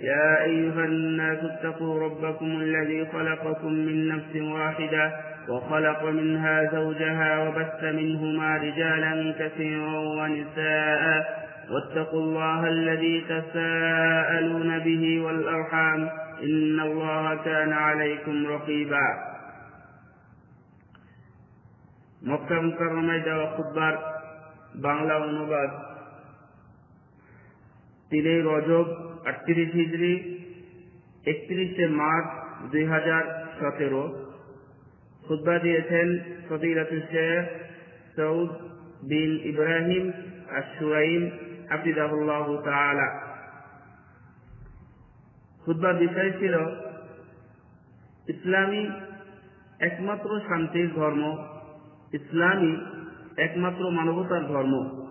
يا أيها الناس اتقوا ربكم الذي خلقكم من نفس واحدة وخلق منها زوجها وبث منهما رجالا كثيرا ونساء واتقوا الله الذي تساءلون به والأرحام إن الله كان عليكم رقيبا মক্কা মুকাররমায় দেওয়া খুতবার বাংলা অনুবাদ তিনে রজব আটত্রিশ হিজড়ি, একত্রিশে মার্চ দুই হাজার সতেরো। খুদ্া দিয়েছেন ফদিলাতুল শেখ সৌদ বিন ইব্রাহিম আর সুরাইম হাফিজাহুল্লাহ তাআলা। খুদ্বার বিষয় ছিল, ইসলামী একমাত্র শান্তির ধর্ম, ইসলামী একমাত্র মানবতার ধর্ম।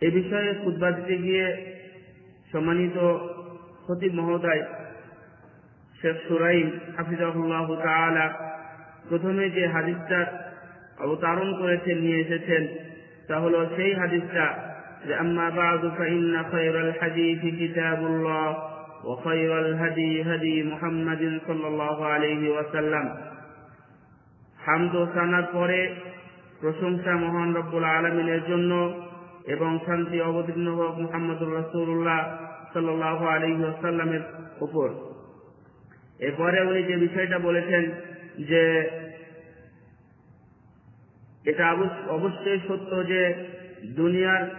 এ বিষয়ে খুদ্া দিতে গিয়ে সম্মানিত খতিব মহোদয়, শেখ সুরাইম হাফিজাহুল্লাহ তাআলা প্রথমে যে হাদিসটার অবতারণ করেছেন, নিয়ে এসেছেন, তা হলো সেই হাদিসটা যে, আম্মা বা'দু ফাইন্না খায়রাল হাদিসি কিতাবুল্লাহ ওয়া খায়রাল হাদি হাদি মুহাম্মাদিন সাল্লাল্লাহু আলাইহি ওয়াসাল্লাম। হামদ ও সানার পরে প্রশংসা মহান রব্বুল আলমিনের জন্য এবং শান্তি অবতীর্ণ হোক মুহাম্মদুর রসুল্লাহ সাল্লাহ আলী আসাল্লামের উপর। এরপরে উনি যে বিষয়টা বলেছেন যে এটা অবশ্যই সত্য যে দুনিয়ার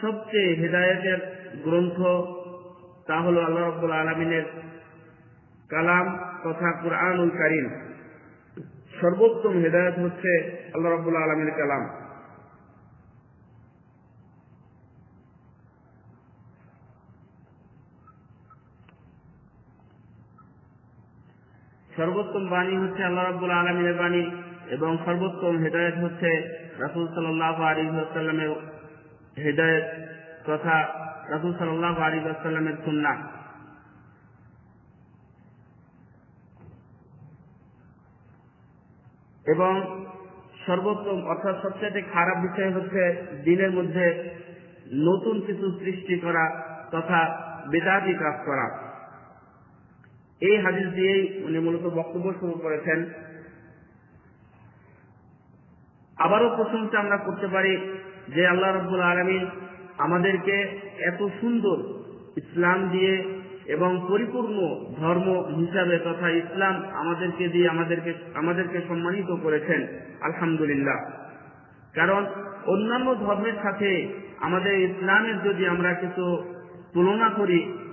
সবচেয়ে হেদায়তের গ্রন্থ তা হল আল্লাহ রব্বুল আলমিনের কালাম তথা কুরআনুল কারিম। সর্বোত্তম হেদায়ত হচ্ছে আল্লাহ রব্বুল আলমীর কালাম। সর্বোত্তম বাণী হচ্ছে আল্লাহ রাব্বুল আলমিনের বাণী এবং সর্বোত্তম হেদায়ত হচ্ছে রাসুল সাল্লাহ আলী আসাল্লামের হেদায়ত তথা রাসুল সাল্লাহ আলী আসাল্লামের সুন্না এবং সর্বোত্তম, অর্থাৎ সবচেয়ে খারাপ বিষয় হচ্ছে দিনের মধ্যে নতুন কিছু সৃষ্টি করা তথা বেদাতি কাজ করা। এই হাদিস দিয়েই উনি মূলত বক্তব্য শুরু করেছেন। আবারও প্রশংসা আমরা করতে পারি যে আল্লাহ রব্বুল আলমী আমাদেরকে এত সুন্দর ইসলাম দিয়ে এবং পরিপূর্ণ ধর্ম হিসাবে তথা ইসলাম আমাদেরকে দিয়ে আমাদেরকে আমাদেরকে সম্মানিত করেছেন, আলহামদুলিল্লাহ। কারণ অন্যান্য ধর্মের সাথে আমাদের ইসলামের যদি আমরা কিছু তুলনা করি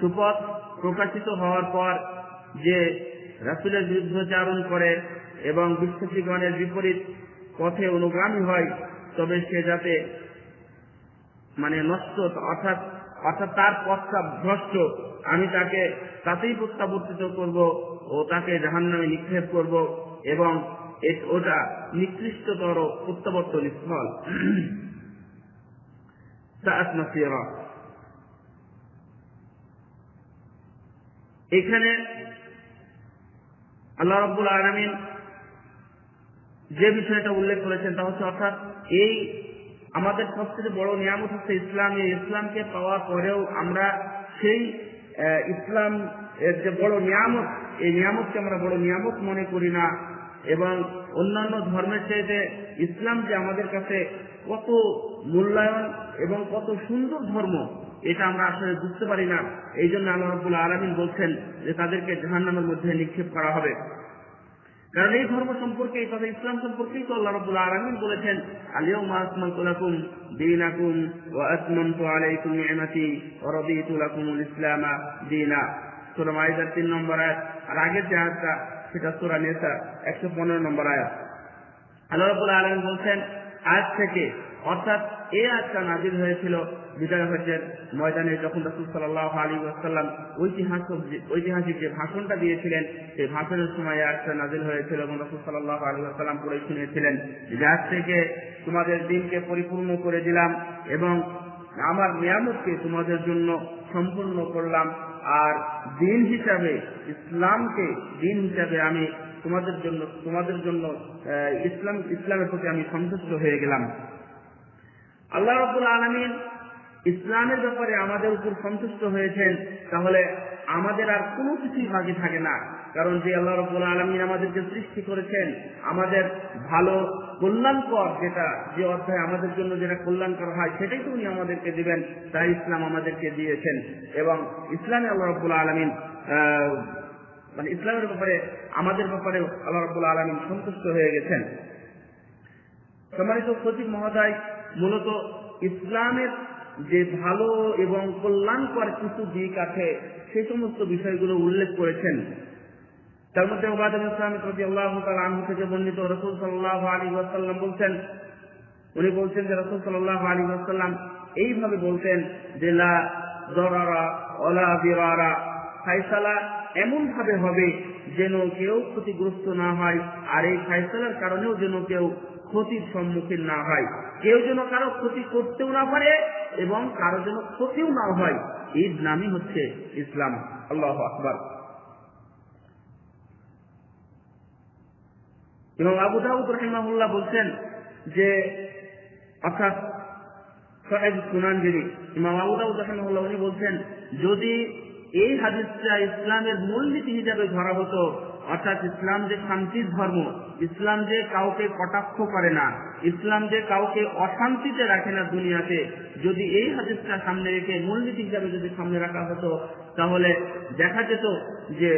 সুপথ প্রকাশিত হওয়ার পর যে রাসুলের যুদ্ধচারণ করে এবং বিশ্বাসীগণের বিপরীত পথে অনুগামী হয়, তবে সে যাতে মানে নষ্ট, অর্থাৎ অর্থাৎ তার পথটা ভ্রষ্ট, আমি তাকে তাতেই প্রত্যাবর্তিত করব ও তাকে জাহান নামে নিক্ষেপ করব এবং ওটা নিকৃষ্টতর প্রত্যাবর্তন স্থল। এখানে আল্লাহ রব্বুল আলমিন যে বিষয়টা উল্লেখ করেছেন তা হচ্ছে, অর্থাৎ এই আমাদের সবচেয়ে বড় নিয়ামত হচ্ছে ইসলাম। এই ইসলামকে পাওয়ার পরেও আমরা সেই ইসলাম এর যে বড় নিয়ামত, এই নিয়ামতকে আমরা বড় নিয়ামত মনে করি না। এবং অন্যান্য ধর্মের চাইতে ইসলাম যে আমাদের কাছে কত মূল্যায়ন এবং কত সুন্দর ধর্ম এটা আমরা আসলে বুঝতে পারি না। এই জন্য আল্লাহ রব্বুল আলমিন বলছেন যে তাদেরকে জাহান্নামের মধ্যে নিক্ষেপ করা হবে। কারণ এই ধর্ম সম্পর্কে তথা ইসলাম সম্পর্কেই তো আল্লাহ রব্বুল আলমিন বলেছেন আলিয়াউমা আকমালতু লাকুম দীনাকুম ওয়া আতমামতু আলাইকুম নি'মাতি ওয়া রাদিতু লাকুমুল ইসলামা দীনা। সূরা মাইদার 3 নম্বর আয়াত। আর আগের যে আয়াতটা, সেটা সূরা নিসা 115 নম্বর আয়াত। আল্লাহ রাব্বুল আলামিন বলছেন, আজ থেকে, অর্থাৎ এই আয়াতটা নাজিল হয়েছিল বিজয় হজ্জের ময়দানে যখন রাসূল সাল্লাল্লাহু আলাইহি ওয়াসাল্লাম ঐতিহাসিক ঐতিহাসিক যে ভাষণটা দিয়েছিলেন সেই ভাষণের সময় এই আয়াতটা নাজিল হয়েছিল এবং রাসূল সাল্লাল্লাহু আলাইহি ওয়াসাল্লাম পড়ে শুনিয়েছিলেন যে আজ থেকে তোমাদের দিনকে পরিপূর্ণ করে দিলাম এবং আমার নিয়ামতকে তোমাদের জন্য সম্পূর্ণ করলাম। আর দিন হিসাবে, ইসলামকে দিন হিসাবে আমি তোমাদের জন্য তোমাদের জন্য ইসলাম ইসলামের প্রতি আমি সন্তুষ্ট হয়ে গেলাম। আল্লাহ রব্বুল আলমিন ইসলামের ব্যাপারে আমাদের উপর সন্তুষ্ট হয়েছেন, তাহলে আমাদের আর কোনো কিছুই বাকি থাকে না। কারণ যে আল্লাহ রব্বুল আলমিন আমাদেরকে সৃষ্টি করেছেন, আমাদের ভালো কল্যাণকর যেটা, যে অধ্যায় আমাদের জন্য যেটা কল্যাণকর হয়, সেটাই তো উনি আমাদেরকে দিবেন, তাই ইসলাম আমাদেরকে দিয়েছেন। এবং ইসলামে আল্লাহ রব্বুল আলমিন মানে ইসলামের ব্যাপারে, আমাদের ব্যাপারে আল্লাহ রব্বুল আলমিন সন্তুষ্ট হয়ে গেছেন। সম্মানিত সচিব মহোদয় মূলত ইসলামের যে ভালো এবং কল্যাণকর কিছু দিক আছে সেই সমস্ত বিষয়গুলো উল্লেখ করেছেন। তার মধ্যে ওবাদুল ইসলাম প্রতি আল্লাহ আনহু থেকে বর্ণিত রসুল সাল্লাহ আলী ওয়াসাল্লাম বলছেন, উনি বলছেন যে রসুল সাল্লাহ আলী ওয়াসাল্লাম এইভাবে বলতেন যে, লা দরারা অলা বিরারা ফাইসালা এমন ভাবে হবে যেন কেউ ক্ষতিগ্রস্ত না হয়, আর এই ফাইসালার কারণেও যেন কেউ ক্ষতির সম্মুখীন না হয়। কেউ যেন কারও ক্ষতি করতেও না পারে এবং কারও যেন ক্ষতিও না হয়। ঈদ নামই হচ্ছে ইসলাম। আল্লাহ আকবর। এবং আবু দাউদ রহিমাহুল্লাহ বলছেন যে, অর্থাৎ সাহেব যিনি, ইমাম আবু দাউদ রহিমাহুল্লাহ উনি বলছেন, যদি এই হাদিসটা ইসলামের মূলনীতি হিসাবে ধরা হতো অর্থাৎ ইসলাম যে শান্তির ধর্ম, ইসলাম যে কাউকে কটাক্ষ করে না, ইসলাম যে কাউকে অশান্তিতে রাখে না দুনিয়াতে, যদি এই হাদিসটা সামনে রেখে মূলনীতি হিসাবে যদি সামনে রাখা হতো, তাহলে দেখা যেত যে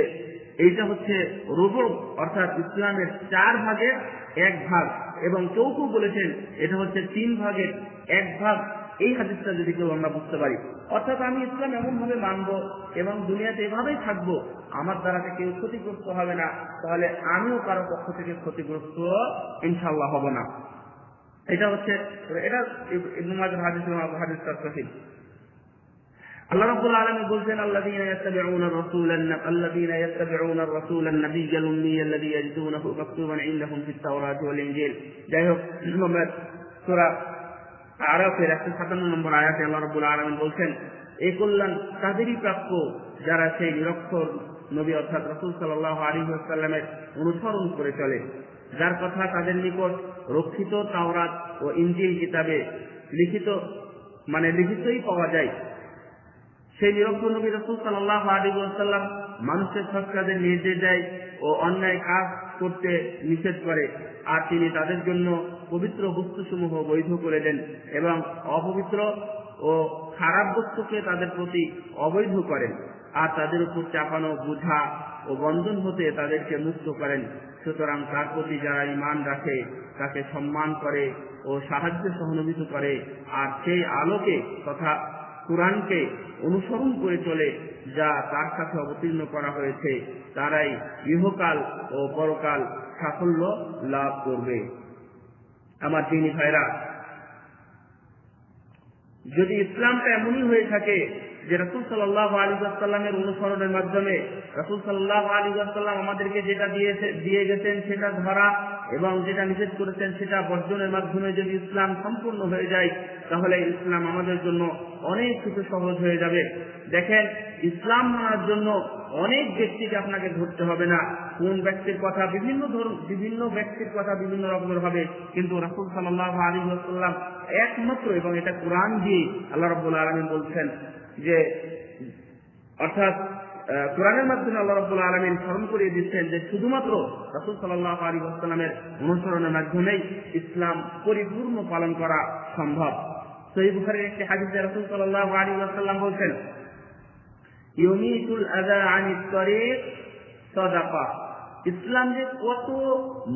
এইটা হচ্ছে রুবু অর্থাৎ ইসলামের চার ভাগের এক ভাগ, এবং কেউ বলেছেন এটা হচ্ছে তিন ভাগের এক ভাগ। এই হাদিসটা যদি কেউ আমরা বুঝতে পারি, অর্থাৎ আমি ইসলাম এমন ভাবে মানবো এবং দুনিয়াতে এভাবেই থাকব, আমার দ্বারাতে কেউ ক্ষতিগ্রস্ত হবে না, তাহলে আমিও কারও পক্ষ থেকে ক্ষতিগ্রস্ত ইনশাল্লাহ হব না। এটা হচ্ছে, এটা হাদিস আল্লাহ রাব্বুল আলামিন বলছেন, আল্লাযীনা যাই হোক আরাফের 157 নম্বর আয়াতে আল্লাহ রাব্বুল আলামিন বলছেন এই কল্যাণ তাদেরই প্রাপ্য যারা সেই নিরক্ষর নবী অর্থাৎ রাসূল সাল্লাল্লাহু আলাইহি ওয়াসাল্লামের অনুসরণ করে চলে, যার কথা তাদের নিকট রক্ষিত তাওরাত ও ইনজিল কিতাবে লিখিত মানে লিখিতই পাওয়া যায়। সেই নিরক্ষর নবী রসুল সাল্লাহ আলী সাল্লাম মানুষের সৎ কাজের নির্দেশ দেয় ও অন্যায় কাজ করতে নিষেধ করে, আর তিনি তাদের জন্য পবিত্র বস্তুসমূহ বৈধ করে দেন এবং অপবিত্র ও খারাপ বস্তুকে তাদের প্রতি অবৈধ করেন আর তাদের উপর চাপানো বুঝা ও বন্ধন হতে তাদেরকে মুক্ত করেন। সুতরাং তার প্রতি যারা ইমান রাখে, তাকে সম্মান করে ও সাহায্য সহানুভূতি করে আর সেই আলোকে তথা কোরআনকে অনুসরণ করে চলে যা তার কাছে অবতীর্ণ করা হয়েছে, তারাই ইহকাল ও পরকাল সাফল্য লাভ করবে। আমার দিনী ভাইরা। যদি ইসলামটা এমনই হয়ে থাকে যে রসুল সাল্লাহ আলী আসাল্লামের অনুসরণের মাধ্যমে রসুল সাল্লাহ আলী আসাল্লাম আমাদেরকে যেটা দিয়েছে দিয়ে গেছেন সেটা ধরা এবং যেটা নিষেধ করেছেন সেটা বর্জনের মাধ্যমে যদি ইসলাম সম্পূর্ণ হয়ে যায়, তাহলে ইসলাম আমাদের জন্য অনেক কিছু সহজ হয়ে যাবে। দেখেন, ইসলাম মানার জন্য অনেক ব্যক্তিকে আপনাকে ধরতে হবে না। কোন ব্যক্তির কথা বিভিন্ন বিভিন্ন ব্যক্তির কথা বিভিন্ন রকমের হবে, কিন্তু রাসুল সাল্লাহ আলী আসাল্লাম একমাত্র এবং এটা কোরআন দিয়ে আল্লাহ রব্বুল আলমী বলছেন যে, অর্থাৎ কোরআনের মাধ্যমে আল্লাহ রব্বুল আলমিন স্মরণ করিয়ে দিচ্ছেন যে শুধুমাত্র রাসুল সাল্লাহ আলী আসসালামের অনুসরণের মাধ্যমেই ইসলাম পরিপূর্ণ পালন করা সম্ভব। সহি বুখারের একটি হাদিসে রাসুল সাল্লাহ আলী আসসালাম বলছেন, ইউমিতুল আদা আনিত তরিক, সদাকা। ইসলাম যে কত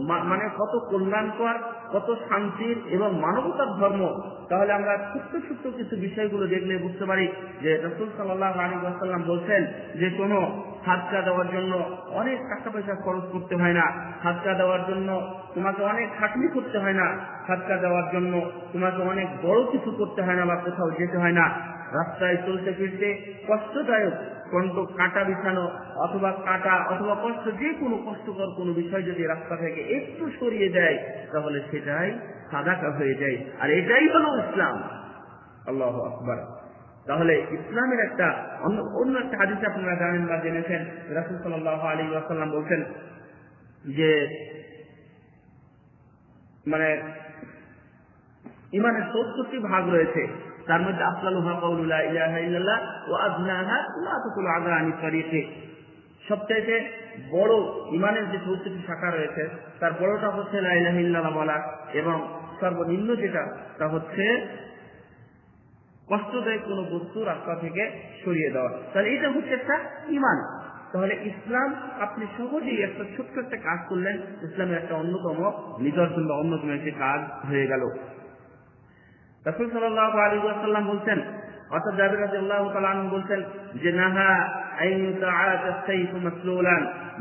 মানে কত কল্যাণকর, কত শান্তির এবং মানবতার ধর্ম, তাহলে আমরা ছোট্ট ছোট্ট কিছু বিষয়গুলো দেখলে বুঝতে পারি যে রসুল সাল্লাহ আলী আসাল্লাম বলছেন যে কোনো হাতকা দেওয়ার জন্য অনেক টাকা পয়সা খরচ করতে হয় না। হাতকা দেওয়ার জন্য তোমাকে অনেক খাটনি করতে হয় না। হাতকা দেওয়ার জন্য তোমাকে অনেক বড় কিছু করতে হয় না বা কোথাও যেতে হয় না। রাস্তায় চলতে ফিরতে কষ্টদায়ক। কণ্ঠ কাটা বিছানো অথবা কাটা অথবা কষ্ট, যে কোনো কষ্টকর কোনো বিষয় যদি রাস্তা থেকে একটু সরিয়ে দেয়, তাহলে সেটাই সাদাকা হয়ে যায়। আর এটাই হলো ইসলাম। আল্লাহ আকবার। তাহলে ইসলামের একটা অন্য অন্য একটা হাদিস আপনারা জানেন বা জেনেছেন। রাসুল সাল্লাহ আলী আসাল্লাম বলছেন যে মানে ইমানের সত্তরটি ভাগ রয়েছে। তার মধ্যে আফলালুহা কৌলুল্লাহ ইলাহা ইল্লাল্লাহ ও আজনাহা লা তুকুল আগা আনি তরিকে সবচাইতে বড় ইমানের যে চৌত্রিশটি শাখা রয়েছে, তার বড়টা হচ্ছে লা ইলাহা ইল্লাল্লাহ বলা এবং সর্বনিম্ন যেটা, তা হচ্ছে কষ্টদায়ক কোনো বস্তু রাস্তা থেকে সরিয়ে দেওয়া। তাহলে এটা হচ্ছে একটা ইমান তাহলে ইসলাম, আপনি সহজেই একটা ছোট্ট একটা কাজ করলেন, ইসলামের একটা অন্যতম নিদর্শন বা অন্যতম একটি কাজ হয়ে গেল। সাল্লাহ আলী সাল্লাম বলছেন, অর্থাৎ জাবির তাআলা আনহু বলছেন যে, নাহা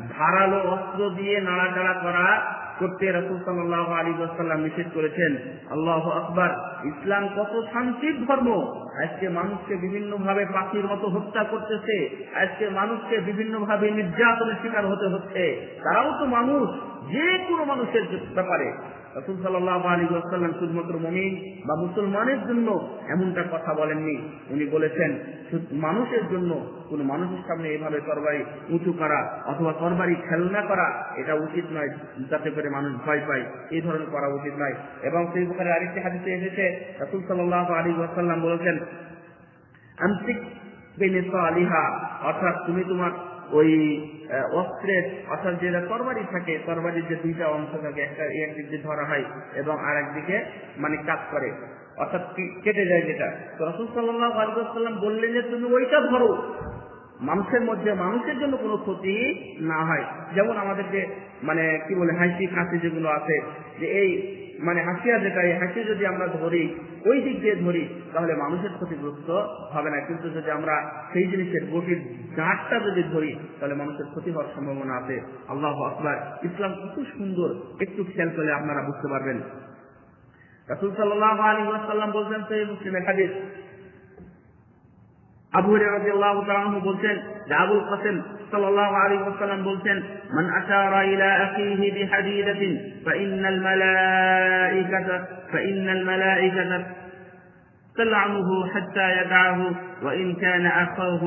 ধারালো অস্ত্র দিয়ে নাড়াচাড়া করা করতে রাসূল সাল্লাল্লাহু আলাইহি ওয়াসাল্লাম নিষেধ করেছেন। আল্লাহু ইসলাম কত শান্তির ধর্ম। আজকে মানুষকে বিভিন্ন ভাবে পাখির মতো হত্যা করতেছে। আজকে মানুষকে বিভিন্ন ভাবে নির্যাতনের শিকার হতে হচ্ছে। তারাও তো মানুষ, যে কোনো মানুষের ব্যাপারে। রসুল সাল্লাহ আলী আসাল্লাম শুধুমাত্র মমিন বা মুসলমানের জন্য এমনটা কথা বলেননি। উনি বলেছেন মানুষের জন্য, কোন মানুষের সামনে এভাবে তরবারি উঁচু করা অথবা তরবারি খেলনা করা, এটা উচিত নয় যাতে করে মানুষ ভয় পায়। এই ধরনের করা উচিত নয়। এবং সেই প্রকারে আরেকটি হাদিসে এসেছে, রসুল সাল্লাহ আলী আসাল্লাম বলেছেন আন্তিক আলিহা অর্থাৎ তুমি তোমার ওই অস্ত্রের অর্থাৎ যেটা তরবারি থাকে, তরবারির যে দুইটা অংশ থাকে, একটা একদিক দিয়ে ধরা হয় এবং আর একদিকে মানে কাজ করে। অর্থাৎ কেটে যায় যেটা। তো রসুল সাল্লাহ আলিবাসাল্লাম বললেন যে, তুমি ওইটা ধরো। মানুষের মধ্যে, মানুষের জন্য কোনো ক্ষতি না হয়। যেমন আমাদের যে মানে কি বলে হাসি কাশি যেগুলো আছে, যে এই মানে হাসিয়া যেটা এই হাসি যদি আমরা ধরি, ওই দিক দিয়ে ধরি, তাহলে মানুষের ক্ষতিগ্রস্ত হবে না। কিন্তু যদি আমরা সেই জিনিসের গভীর গাঁটটা যদি ধরি, তাহলে মানুষের ক্ষতি হওয়ার সম্ভাবনা আছে। আল্লাহ আকবার। ইসলাম কত সুন্দর। একটু খেয়াল করলে আপনারা বুঝতে পারবেন। আবু রাদিয়াল্লাহু আল্লাহ বলছেন আবুল কাসিম সাল্লাল্লাহু আলাইহি ওয়াসাল্লাম বলছেন মান আশারা ইলা আখিহি বিহাদিদাতিন ফাইন্নাল মালাইকাতা ফাইন্নাল মালাইকাতা تلعنه حتى يدعه وإن كان أخاه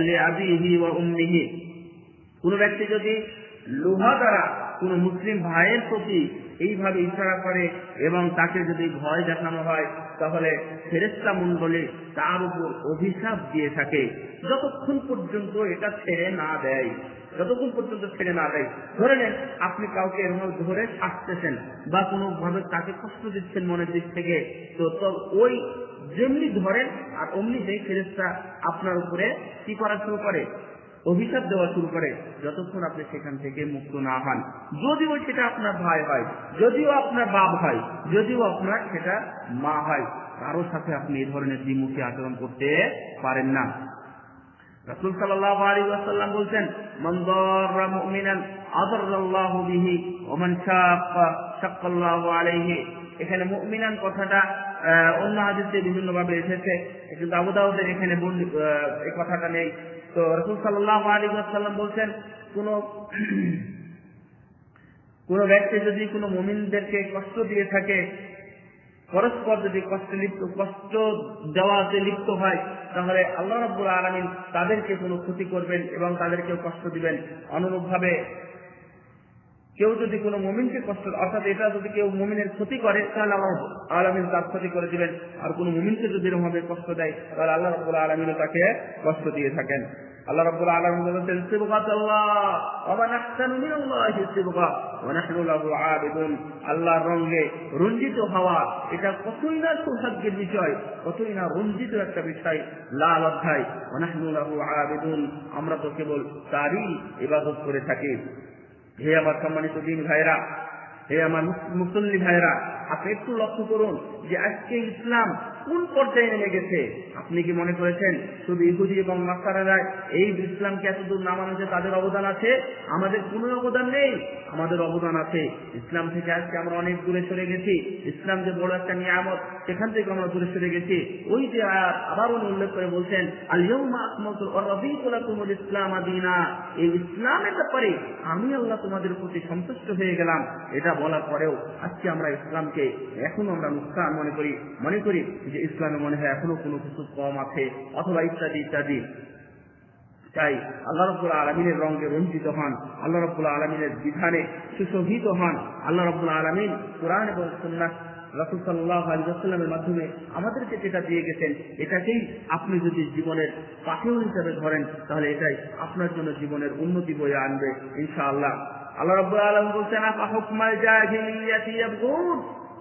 لأبيه وأمه কোন ব্যক্তি যদি লোহা দ্বারা কোন মুসলিম ভাইয়ের প্রতি এইভাবে ইশারা করে এবং তাকে যদি ভয় দেখানো হয় তাহলে ফেরেস্তা মন্ডলে তার উপর অভিশাপ দিয়ে থাকে। যতক্ষণ পর্যন্ত এটা ছেড়ে না দেয়, যতক্ষণ পর্যন্ত ছেড়ে না দেয়, ধরে নেন আপনি কাউকে এরকম ধরে আসতেছেন বা কোনো ভাবে তাকে কষ্ট দিচ্ছেন মনের দিক থেকে, তো ওই যেমনি ধরেন আর অমনি সেই ফেরেস্তা আপনার উপরে কি করা শুরু করে? অভিশাপ দেওয়া শুরু করে, যতক্ষণ আপনি সেখান থেকে মুক্ত না হন। যদিও সেটা আপনার ভাই হয়, যদিও আপনার বাপ হয়, যদিও আপনার সেটা মা হয়, কারোর সাথে আপনি এই ধরনের দ্বিমুখী আচরণ করতে পারেন না। বলছেন এখানে মুমিনান কথাটা অন্য এসেছে, কিন্তু এখানে এই কথাটা নেই। তো রসুল সাল্লাহ আলী সাল্লাম বলছেন, কোন কোন ব্যক্তি যদি কোনো মুমিনদেরকে কষ্ট দিয়ে থাকে, পরস্পর যদি কষ্ট লিপ্ত, কষ্ট দেওয়াতে লিপ্ত হয়, তাহলে আল্লাহ রব্বুল আলমিন তাদেরকে কোনো ক্ষতি করবেন এবং তাদেরকেও কষ্ট দিবেন। অনুরূপ ভাবে কেউ যদি কোনো মুমিনকে কষ্ট অর্থাৎ এটা যদি কেউ মুমিনের ক্ষতি করে, তাহলে আল্লাহ আলমিন তার ক্ষতি করে দিবেন। আর কোনো মুমিনকে যদি এরকম ভাবে কষ্ট দেয়, তাহলে আল্লাহ রব্বুল আলমিনও তাকে কষ্ট দিয়ে থাকেন। আল্লাহ রব্বুল আলমিন বলেছেন সিবগাত আল্লাহ, ওয়া নাহসানু রঙে রঞ্জিত হওয়া, এটা কতই না সৌভাগ্যের বিষয়, কতই না রঞ্জিত একটা বিষয়, লাল অধ্যায়, ওয়া নাহনু লাহু আবিদুন। আমরা তো কেবল তারই ইবাদত করে থাকি। হে আমার সম্মানিত দিন ভাইরা হে আমার মুসল্লি ভাইরা আপনি একটু লক্ষ্য করুন যে আজকে ইসলাম কোন পর্যায়ে নেমে গেছে? আপনি কি মনে করেছেন শুধু ইহুদি এবং মাস্টারেরা এই ইসলামকে এতদূর নামানো যে তাদের অবদান আছে? আমাদের কোনো অবদান নেই। আমাদের অবদান আছে ইসলাম থেকে আজকে আমরা অনেক দূরে সরে গেছি। ইসলাম যে বড় একটা নিয়ামত, সেখান থেকে আমরা দূরে সরে গেছি। ওই যে আয়াত আবার উনি উল্লেখ করে বলছেন ইসলাম আদিনা এই ইসলামের ব্যাপারে আমি আল্লাহ তোমাদের প্রতি সন্তুষ্ট হয়ে গেলাম। এটা বলার পরেও আজকে আমরা ইসলামকে এখন আমরা নুকসান মনে করি মনে করি যে ইসলামে মনে হয় এখনও কোনো কিছু কম আছে অথবা ইত্যাদি ইত্যাদি। তাই আল্লাহ রব্বুল আলমিনের রঙে রঞ্জিত হন, আল্লাহ রব্বুল আলমিনের বিধানে সুশোভিত হন, আল্লাহ রব্বুল আলমিন কোরআন এবং সুন্নাহ রাসুল সাল্লাহ মাধ্যমে আমাদেরকে যেটা দিয়ে গেছেন, এটাকেই আপনি যদি জীবনের পাথেয় হিসাবে ধরেন, তাহলে এটাই আপনার জন্য জীবনের উন্নতি বয়ে আনবে, ইনশাআল্লাহ। আল্লাহ রব্বুল আলম বলছেন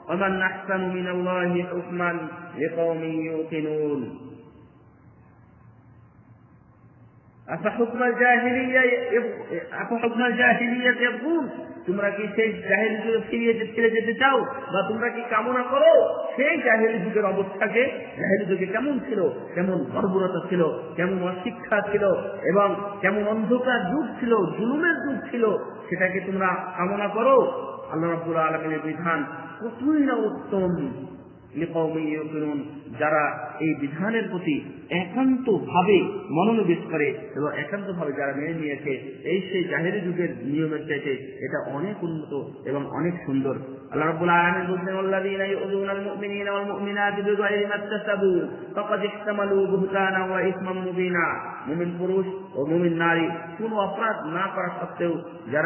আপা হুকমাল জাহিলিয়াতি ইয়াবগুন ومن أحسن من الله حكما لقوم يوقنون أفحكم الجاهلية أفحكم الجاهلية يبغون তোমরা কি সেই জাহেলি যুগে ফিরিয়ে ফিরে যেতে চাও বা তোমরা কি কামনা করো সেই জাহেলি যুগের অবস্থাকে জাহেলি যুগে কেমন ছিল কেমন বর্বরতা ছিল কেমন অশিক্ষা ছিল এবং কেমন অন্ধকার যুগ ছিল জুলুমের যুগ ছিল সেটাকে তোমরা কামনা করো। আল্লাহ রাব্বুল আলমিনের বিধান কতই না উত্তম। যারা এই বিধানের প্রতি একান্ত ভাবে মনোনিবেশ করে এবং একান্ত ভাবে যারা মেনে নিয়েছে, এই সেই জাহেরি যুগের নিয়মের চাইতে এটা অনেক উন্নত এবং অনেক সুন্দর। যারা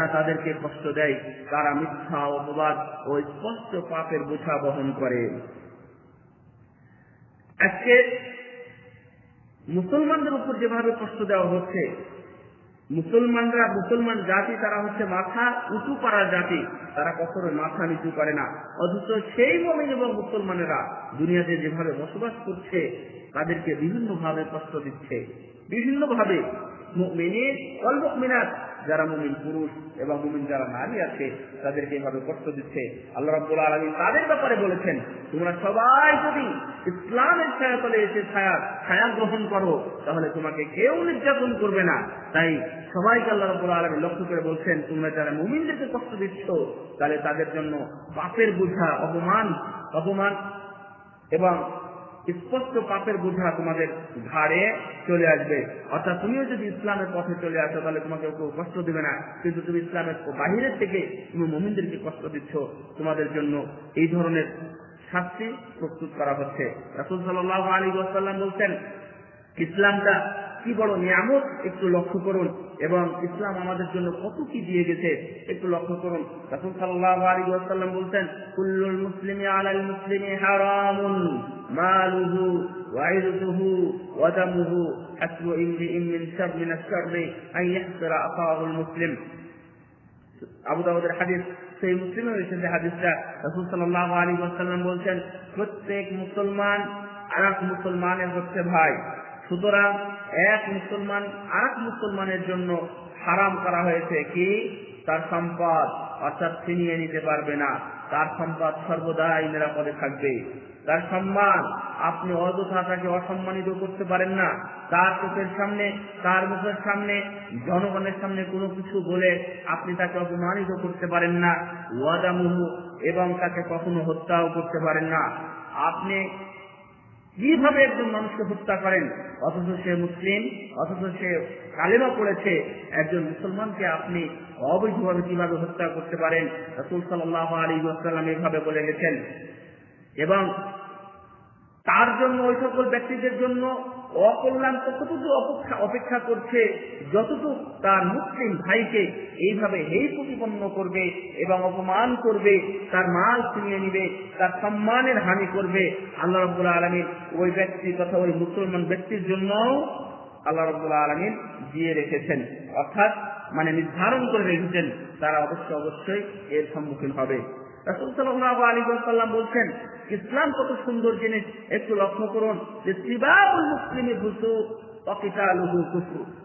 তাদেরকে কষ্ট দেয়, তারা মিথ্যা অপবাদ ও স্পষ্ট পাপের বোঝা বহন করে। আজকে মুসলমানদের উপর যেভাবে কষ্ট দেওয়া হচ্ছে, মুসলমানরা, মুসলমান জাতি তারা হচ্ছে মাথা উঁচু করার জাতি, তারা কখনো মাথা নিচু করে না। অথচ সেই মমিন এবং মুসলমানেরা দুনিয়াতে যেভাবে বসবাস করছে, তাদেরকে বিভিন্ন ভাবে কষ্ট দিচ্ছে। বিভিন্ন ভাবে মেনে অল্প মিনাত যারা মুমিন পুরুষ এবং মুমিন যারা নারী আছে, তাদেরকে এভাবে কষ্ট দিচ্ছে। আল্লাহ রাব্বুল আলমী তাদের ব্যাপারে বলেছেন, তোমরা সবাই যদি ইসলামের ছায়া তলে এসে ছায়া ছায়া গ্রহণ করো, তাহলে তোমাকে কেউ নির্যাতন করবে না। তাই সবাইকে আল্লাহ রাব্বুল আলমী লক্ষ্য করে বলছেন, তোমরা যারা মুমিনদেরকে কষ্ট দিচ্ছ, তাহলে তাদের জন্য পাপের বোঝা, অপমান অপমান এবং স্পষ্ট পাপের বোঝা তোমাদের ঘাড়ে চলে আসবে। অর্থাৎ তুমিও যদি ইসলামের পথে চলে আসো, তাহলে তোমাকে কেউ কষ্ট দেবে না। কিন্তু তুমি ইসলামের বাহিরের থেকে তুমি মোমিনদেরকে কষ্ট দিচ্ছ। তোমাদের জন্য এই ধরনের শাস্তি প্রস্তুত করা হচ্ছে। রাসুল সাল্লাহ আলী ওয়াসাল্লাম বলছেন, ইসলামটা কি বড় নিয়ামত? একটু লক্ষ্য করুন। এবং ইসলাম আমাদের জন্য কত কি দিয়ে গেছে একটু লক্ষ্য করুন রাসুল সাল্লাহ আলী ওয়াসাল্লাম বলছেন কুল্লুল মুসলিমি আলাল মুসলিমি হারামুন মালুহু وعرضه ودمه حسب امرئ من شر من الشر ان يحسر اخاه المسلم আবু দাউদের হাদিস সেই মুসলিমে এসেছে হাদিসটা রসুল সাল্লাহ আলী ওয়াসাল্লাম বলছেন প্রত্যেক মুসলমান আর এক মুসলমানের হচ্ছে ভাই সুতরাং এক মুসলমান আর মুসলমানের জন্য হারাম করা হয়েছে কি? তার সম্পদ, অর্থাৎ ছিনিয়ে নিতে পারবে না। তার সম্পদ সর্বদাই নিরাপদে থাকবে। তার সম্মান, আপনি অযথা তাকে অসম্মানিত করতে পারেন না। তার চোখের সামনে, তার মুখের সামনে, জনগণের সামনে কোনো কিছু বলে আপনি তাকে অপমানিত করতে পারেন না। ওয়াদামুহু, এবং তাকে কখনো হত্যাও করতে পারেন না। আপনি কীভাবে একজন মানুষকে হত্যা করেন, অথচ সে মুসলিম, অথচ সে কালেমা পড়েছে, একজন মুসলমানকে আপনি অবৈধভাবে কীভাবে হত্যা করতে পারেন? রসুল সাল্লাহ আলী আসসালাম এভাবে বলে গেছেন। এবং তার জন্য ওই সকল ব্যক্তিদের জন্য অকল্যাণ ততটুকু অপেক্ষা অপেক্ষা করছে, যতটুকু তার মুসলিম ভাইকে এইভাবে হেই প্রতিপন্ন করবে এবং অপমান করবে, তার মাল ছিনিয়ে নিবে, তার সম্মানের হানি করবে, আল্লাহ রব্বুল্লাহ আলমীর ওই ব্যক্তি তথা ওই মুসলমান ব্যক্তির জন্য আল্লাহ রব্বুল্লাহ আলমীর দিয়ে রেখেছেন। অর্থাৎ মানে নির্ধারণ করে রেখেছেন, তারা অবশ্যই অবশ্যই এর সম্মুখীন হবে। রাসুল সাল্লাহ আলী সাল্লাম বলছেন ইসলাম কত সুন্দর জিনিস, একটু লক্ষ্য করুন যে সিবাবুল মুসলিমে কুফু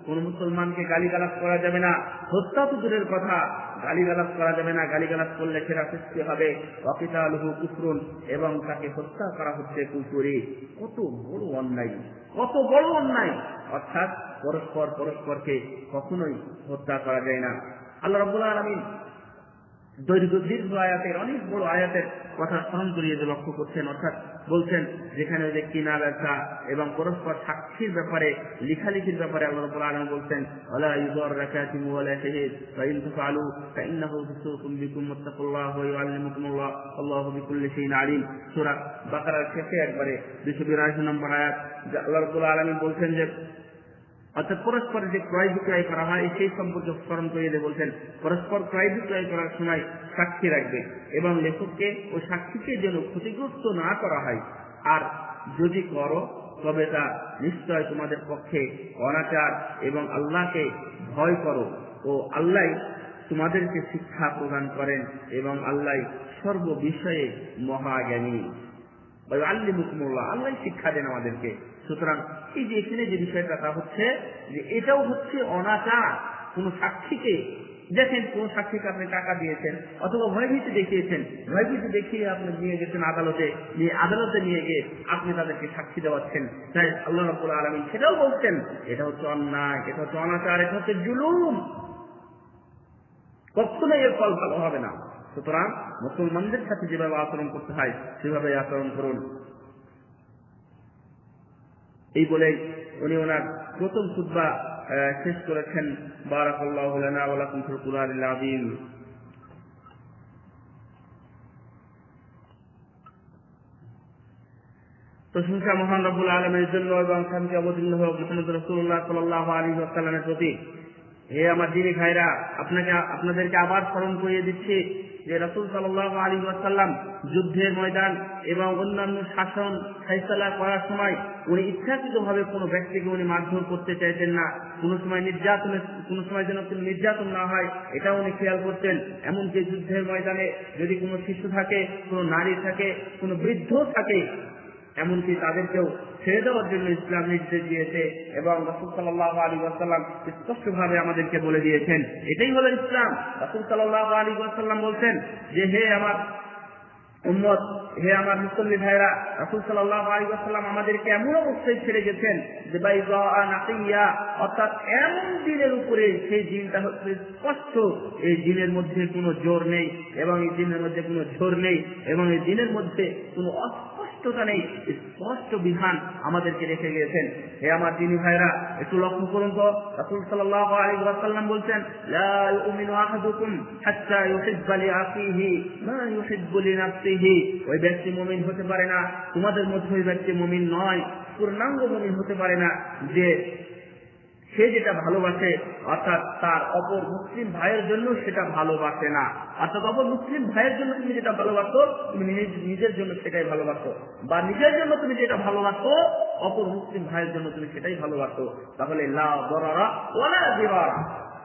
কোন মুসলমানকে গালিগালাজ করা যাবে না। হত্যা তো দূরের কথা। গালিগালাজ করা যাবে না। গালিগালাজ করলে সেটা সৃষ্টি হবে। অকিতালুহু কুফরুন এবং তাকে হত্যা করা হচ্ছে কুকুরে কত বড় অন্যায়, কত বড় অন্যায়। অর্থাৎ পরস্পর পরস্পরকে কখনোই হত্যা করা যায় না। আল্লাহ রব্বুল আলমিন দীর্ঘ আয়াতের, অনেক বড় আয়াতের কথা স্মরণ করিয়ে যে লক্ষ্য করছেন, অর্থাৎ বলছেন যেখানে যে কিনা ব্যবসা এবং পরস্পর সাক্ষীর ব্যাপারে, লিখালিখির ব্যাপারে আল্লাহ বলছেন আলিম। বাকারার শেষে একবারে 282 নম্বর আয়াত আল্লাহ বলছেন যে অর্থাৎ পরস্পর যে ক্রয় বিক্রয় করা হয়, সেই সম্পর্কে স্মরণ করিয়ে দিয়ে বলছেন, পরস্পর ক্রয় বিক্রয় করার সময় সাক্ষী রাখবে এবং লেখককে ও সাক্ষীকে যেন ক্ষতিগ্রস্ত না করা হয়। আর যদি করো, তবে তা নিশ্চয় তোমাদের পক্ষে অনাচার এবং আল্লাহকে ভয় করো ও আল্লাহ তোমাদেরকে শিক্ষা প্রদান করেন এবং আল্লাহ সর্ববিষয়ে মহাজ্ঞানী। আল্লি মুকমুল্লাহ আল্লাহ শিক্ষা দেন আমাদেরকে। সুতরাং এই যে এখানে যে বিষয়টা তা হচ্ছে যে এটাও হচ্ছে অনাচার। কোন সাক্ষীকে, দেখেন কোন সাক্ষীকে আপনি টাকা দিয়েছেন অথবা ভয়ভীতি দেখিয়েছেন। ভয়ভীতি দেখিয়ে আপনি নিয়ে গেছেন আদালতে, নিয়ে আদালতে নিয়ে গিয়ে আপনি তাদেরকে সাক্ষী দেওয়াচ্ছেন। তাই আল্লাহ রব্বুল আলমী সেটাও বলছেন, এটা হচ্ছে অন্যায়, এটা হচ্ছে অনাচার, এটা হচ্ছে জুলুম। কখনোই এর ফল ভালো হবে না। সুতরাং মুসলমানদের সাথে যেভাবে আচরণ করতে হয় সেভাবে আচরণ করুন। এই বলে উনি ওনার প্রথম খুদ্া শেষ করেছেন। বারাকাল্লাহ প্রশংসা মহান রব্বুল আলমের জন্য এবং শান্তি অবতীর্ণ হোক মোহাম্মদ রসুল্লাহ সাল্লাহ আলী আসাল্লামের প্রতি হে আমার দিনী ভাইরা, আপনাকে, আপনাদেরকে আবার স্মরণ করিয়ে দিচ্ছি যে রসুল সাল্লাহ আলী আসাল্লাম যুদ্ধের ময়দান এবং অন্যান্য শাসন ফাইসলা করার সময় উনি ইচ্ছাকৃত ভাবে কোনো ব্যক্তিকে উনি মারধর করতে চাইতেন না। কোনো সময় নির্যাতনের কোনো সময় যেন নির্যাতন না হয় এটা উনি খেয়াল করতেন। এমনকি যুদ্ধের ময়দানে যদি কোনো শিশু থাকে, কোনো নারী থাকে, কোনো বৃদ্ধ থাকে এমনকি তাদেরকেও ছেড়ে দেওয়ার জন্য ইসলাম নির্দেশ দিয়েছে এবং রসুল সাল্লাহ আলী ওয়াসাল্লাম স্পষ্ট ভাবে আমাদেরকে বলে দিয়েছেন, এটাই হলো ইসলাম। রসুল সাল্লাহ আলী ওয়াসাল্লাম বলছেন যে, হে আমার উম্মত, হে আমার মুসল্লি ভাইরা রসুল সাল্লাহ আলী ওয়াসাল্লাম আমাদেরকে এমন অবস্থায় ছেড়ে গেছেন যে বাই নাকিয়া, অর্থাৎ এমন দিনের উপরে সেই দিনটা হচ্ছে স্পষ্ট। এই দিনের মধ্যে কোনো জোর নেই এবং এই দিনের মধ্যে কোনো ঝোর নেই এবং এই দিনের মধ্যে কোনো স্পষ্টতা নেই স্পষ্ট বিধান আমাদেরকে রেখে গিয়েছেন। হে আমার তিনি ভাইরা, একটু লক্ষ্য করুন তো, রাসুল সাল্লাল্লাহু আলী ওয়াসাল্লাম বলছেন ওই ব্যক্তি মুমিন হতে পারে না। তোমাদের মধ্যে ওই ব্যক্তি মমিন নয়, পূর্ণাঙ্গ মুমিন হতে পারে না। যে সে যেটা ভালোবাসে, অর্থাৎ তার অপর মুসলিম ভাইয়ের জন্য সেটা ভালোবাসে না। অর্থাৎ অপর মুসলিম ভাইয়ের জন্য তুমি যেটা ভালোবাসো, তুমি নিজের জন্য সেটাই ভালোবাসো। বা নিজের জন্য তুমি যেটা ভালোবাসো, অপর মুসলিম ভাইয়ের জন্য তুমি সেটাই ভালোবাসো। তাহলে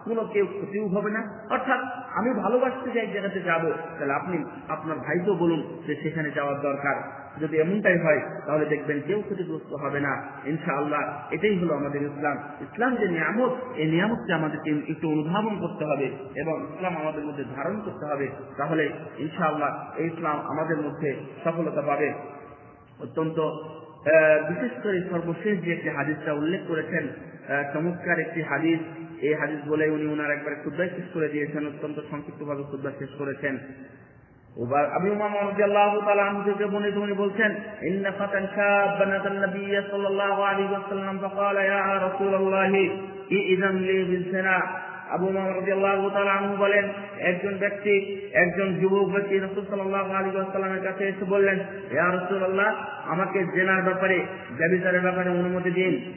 কোনো কেউ ক্ষতিও হবে না। অর্থাৎ আমি ভালোবাসতে যে এক জায়গাতে যাব, তাহলে আপনি, আপনার ভাইকেও বলুন যে সেখানে যাওয়ার দরকার। যদি এমনটাই হয়, তাহলে দেখবেন কেউ ক্ষতিগ্রস্ত হবে না। ইনশাআল্লাহ, এটাই হলো আমাদের ইসলাম। ইসলাম যে নিয়ামত, এই নিয়ামতকে আমাদেরকে একটু অনুধাবন করতে হবে এবং ইসলাম আমাদের মধ্যে ধারণ করতে হবে। তাহলে ইনশাআল্লাহ, এই ইসলাম আমাদের মধ্যে সফলতা পাবে। অত্যন্ত বিশেষ করে সর্বশেষ যে একটি হাদিসটা উল্লেখ করেছেন চমৎকার একটি হাদিস। এই হাদিস বলে উনি ওনার একবারে খুদ্ায় শেষ করে দিয়েছেন, অত্যন্ত সংক্ষিপ্ত ভাবে খুদ্া শেষ করেছেন। বলেন, একজন ব্যক্তি, একজন যুবক ব্যক্তি রাসূল কাছে এসে বললেন আমাকে জেনার ব্যাপারে ব্যভিচারের ব্যাপারে অনুমতি দিন।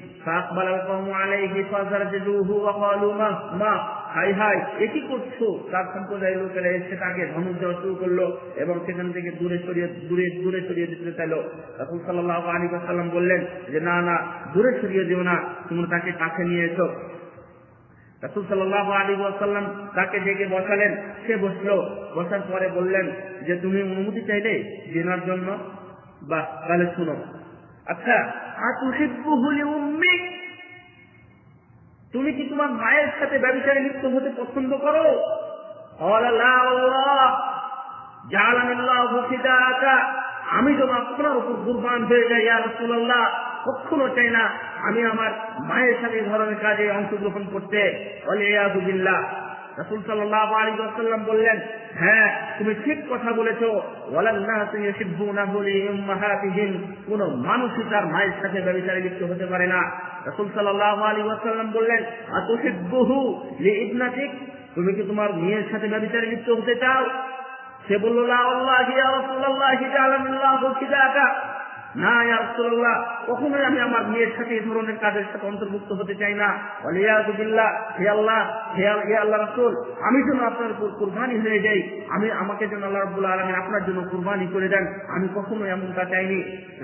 মা হাই হাই একই করছ? তার সম্প্রদায়ের লোকেরা এসে তাকে ধমক দেওয়া শুরু করল এবং সেখান থেকে দূরে সরিয়ে, দূরে দূরে সরিয়ে দিতে চাইলো। রাসুল সাল্লাহ আলী সাল্লাম বললেন যে, না না, দূরে সরিয়ে দিও না, তোমরা তাকে কাছে নিয়ে এসো। রাসুল সাল্লাহ আলী সাল্লাম তাকে ডেকে বসালেন। সে বসল। বসার পরে বললেন যে, তুমি অনুমতি চাইলে জেনার জন্য বা তাহলে শুনো। আচ্ছা আতুহিব্বুহুলি উম্মিক তুমি কি তোমার মায়ের সাথে ব্যবসায় লিপ্ত হতে পছন্দ করো? আমি তো আপনার উপর কুরবান হয়ে যাই আর রসুল্লাহ কখনো চাই না আমি আমার মায়ের সাথে ধরনের কাজে অংশগ্রহণ করতে। অলিয়াদুবিল্লাহ রাসুল সাল্লাহ আলী আসাল্লাম বললেন হ্যাঁ তুমি ঠিক কথা বলেছ। কোন মানুষই তার মায়ের সাথে ব্যবসায় লিপ্ত হতে পারে না। রাসুল সাল্লাহ আলী আসাল্লাম বললেন বহু ইবনাতিক তুমি কি তোমার মেয়ের সাথে ব্যবসায় লিপ্ত হতে চাও? সে বলল না রাসূলুল্লাহ, কখনোই আমি আমার মেয়ের সাথে এই ধরনের কাজের সাথে অন্তর্ভুক্ত হতে চাই না। হে আল্লাহ, হে হে আল্লাহ রাসূল, আমি যেন আপনার উপর কুরবানি হয়ে যাই, আমি আমাকে যেন আল্লাহ রাব্বুল আলামিন আপনার জন্য কুরবানি করে দেন, আমি কখনোই এমনটা চাইনি।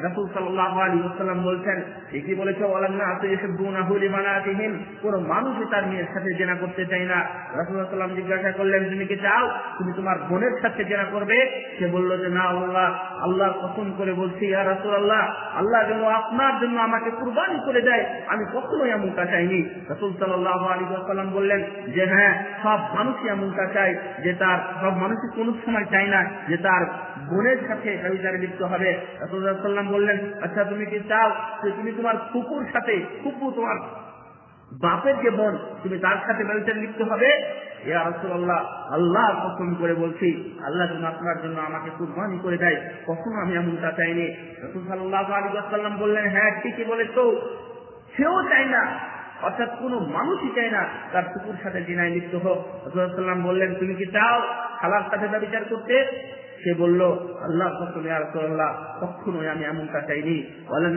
রাসূল সাল্লাল্লাহু আলাইহি ওয়াসাল্লাম বলছেন, ঠিকই বলেছে, ওয়ালান্না আতাইহিবুনাহু লিমানাতিহিম কোন মানুষই তার মেয়ের সাথে জেনা করতে চাই না। রাসূলুল্লাহ সাল্লাম জিজ্ঞাসা করলেন, তুমি কি চাও, তুমি তোমার বোনের সাথে জেনা করবে? সে বলল যে, না আল্লাহ আল্লাহর কসম করে বলছি রাসূল আল্লাহ আল্লাহ যেন আপনার জন্য আমাকে কুরবানি করে দেয়। আমি কখনোই এমনটা চাইনি। রসুল সাল্লাহ আলী সাল্লাম বললেন যে হ্যাঁ সব মানুষই এমনটা চায় যে, তার, সব মানুষই কোন সময় চায় না যে, তার বোনের সাথে ব্যবচারে লিপ্ত হবে। সাল্লাম বললেন আচ্ছা তুমি কি চাও যে, তুমি তোমার কুকুর সাথে কুকুর তোমার বাপের যে বোন, তুমি তার সাথে ব্যবচারে লিপ্ত হবে। আল্লাহ কসম করে বলছি, আল্লাহ যেন আপনার জন্য আমাকে কুরবানি করে দেয়। কখনো আমি এমনটা চাইনি। বললেন হ্যাঁ ঠিকই বলেছ। সেও চাই না। অর্থাৎ কোনো মানুষই চায় না তার কুকুর সাথে জিনায় লিপ্ত হোক। রসুল্লাম বললেন, তুমি কি চাও খালার সাথে ব্যবচার করতে? সে বলল, আল্লাহ কখনোই আমি এমনটা চাইনি। বললেন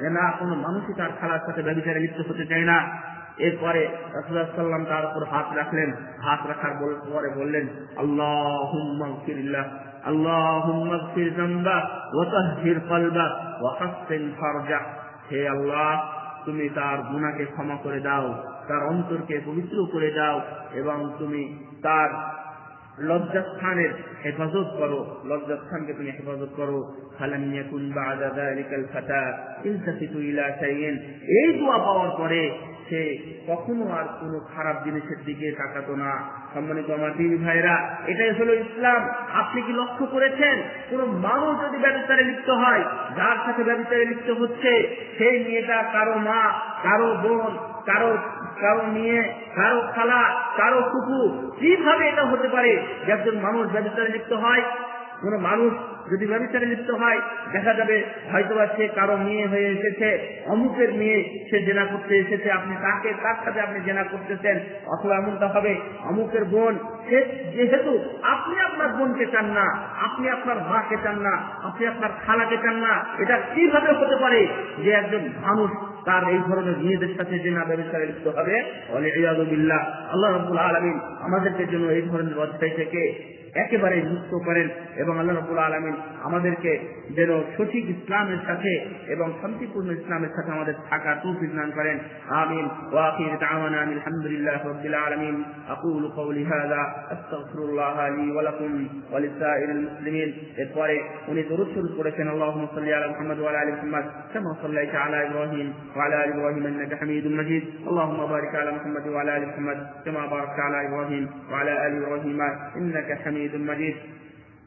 যে, না, কোনো মানুষই তার খালার সাথে ব্যবচারে লিপ্ত হতে চায় না। এরপরে রাসূলুল্লাহ তার উপর হাত রাখলেন। হাত রাখার পরে বললেন, আল্লাহুম্মা গফিরিল্লাহ, আল্লাহুম্মা গফির যামবা, ওয়া কলবা ফারজা। হে আল্লাহ, তুমি তার গুনাহকে ক্ষমা করে দাও। তার অন্তরকে পবিত্র করে দাও এবং তুমি তার লজ্জাস্থানের হেফাজত করো। লজ্জাস্থানকে তুমি হেফাজত করো। এই দোয়া পাওয়ার পরে সে কখনো আর কোনো খারাপ জিনিসের দিকে তাকাতো না। সম্মানিত আমার দিদি ভাইরা এটাই হলো ইসলাম। আপনি কি লক্ষ্য করেছেন? কোন মানুষ যদি ব্যবচারে লিপ্ত হয়, যার সাথে ব্যবচারে লিপ্ত হচ্ছে, সেই মেয়েটা কারও মা, কারও বোন, কারও কারও নিয়ে কারও খালা, কারও কুকুর, কীভাবে এটা হতে পারে যে একজন মানুষ ব্যবচারে লিপ্ত হয়? কোন মানুষ যদি ব্যবচারে লিপ্ত হয়, দেখা যাবে হয়তো বা সে কারও মেয়ে হয়ে এসেছে, অমুকের মেয়ে সে জেনা করতে এসেছে, আপনি তাকে, তার সাথে আপনি জেনা করতেছেন, অথবা এমনটা হবে, অমুকের বোন, সে যেহেতু আপনি আপনার বোনকে চান না, আপনি আপনার মাকে চান না, আপনি আপনার খালাকে চান না, এটা কীভাবে হতে পারে যে একজন মানুষ তার এই ধরনের মেয়েদের সাথে জেনা ব্যবসায় লিপ্ত হবে? আল্লাহ রবুল আলমিন আমাদেরকে জন্য এই ধরনের অধ্যায় থেকে একেবারে মুক্ত করেন এবং আল্লাহ রবুল আলমিন আমাদেরকে যেন সঠিক ইসলামের সাথে এবং শান্তিপূর্ণ ইসলামের সাথে আমাদের থাকার তৌফিক দান করেন। আমিন। ওয়াকির দাওয়ানা আলহামদুলিল্লাহ রবিল আলমিন। আকুল কওলি হাযা। আস্তাগফিরুল্লাহ লি ওয়া লাকুম ওয়া লিসাইরিল মুসলিমিন। এরপরে উনি দরুদ শরীফ করেছেন আল্লাহুম্মা সাল্লি আলা মুহাম্মদ ওয়া আলা আলি মুহাম্মদ। কামা সাল্লাইতা আলা ইব্রাহিম ওয়া আলা আলি ইব্রাহিম ইন্নাকা হামিদুম মাজিদ। আল্লাহুম্মা বারিক আলা মুহাম্মদ ওয়া আলা আলি মুহাম্মদ। কামা বারাকতা আলা ইব্রাহিম ওয়া আলা আলি ইব্রাহিম ইন্নাকা হামিদুম মাজিদ।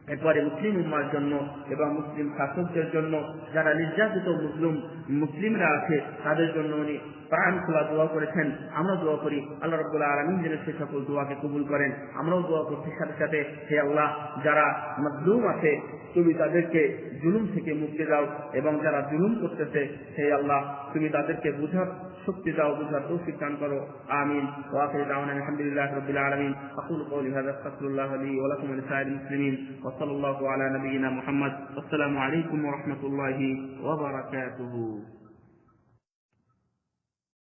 এরপরে মুসলিম উম্মার জন্য এবং মুসলিম শাসকদের জন্য যারা নির্যাতিত মুসলিম, মুসলিমরা আছে, তাদের জন্য উনি প্রাণ খোলা দোয়া করেছেন আমরা দোয়া করি, আল্লাহ রব্বুল্লাহ আলমিন যেন সে সকল দোয়াকে কবুল করেন। আমরাও দোয়া করছি সাথে সাথে, হে আল্লাহ, যারা মাধ্যম আছে, তুমি তাদেরকে জুলুম থেকে মুক্তি দাও এবং যারা জুলুম করতেছে, হে আল্লাহ, তুমি তাদেরকে বুঝার শক্তি দাও, বুঝার তৌফিক দান করো। আমিন। ওয়াকিল দাওয়ান আলহামদুলিল্লাহ রাব্বিল আলমিন। আকুল কওলি হাযা আস্তাগফিরুল্লাহ লি ওয়া লাকুম ওয়া মুসলিমিন। ওয়া সাল্লাল্লাহু আলা নাবিয়িনা মুহাম্মদ। আসসালামু আলাইকুম ওয়া রাহমাতুল্লাহি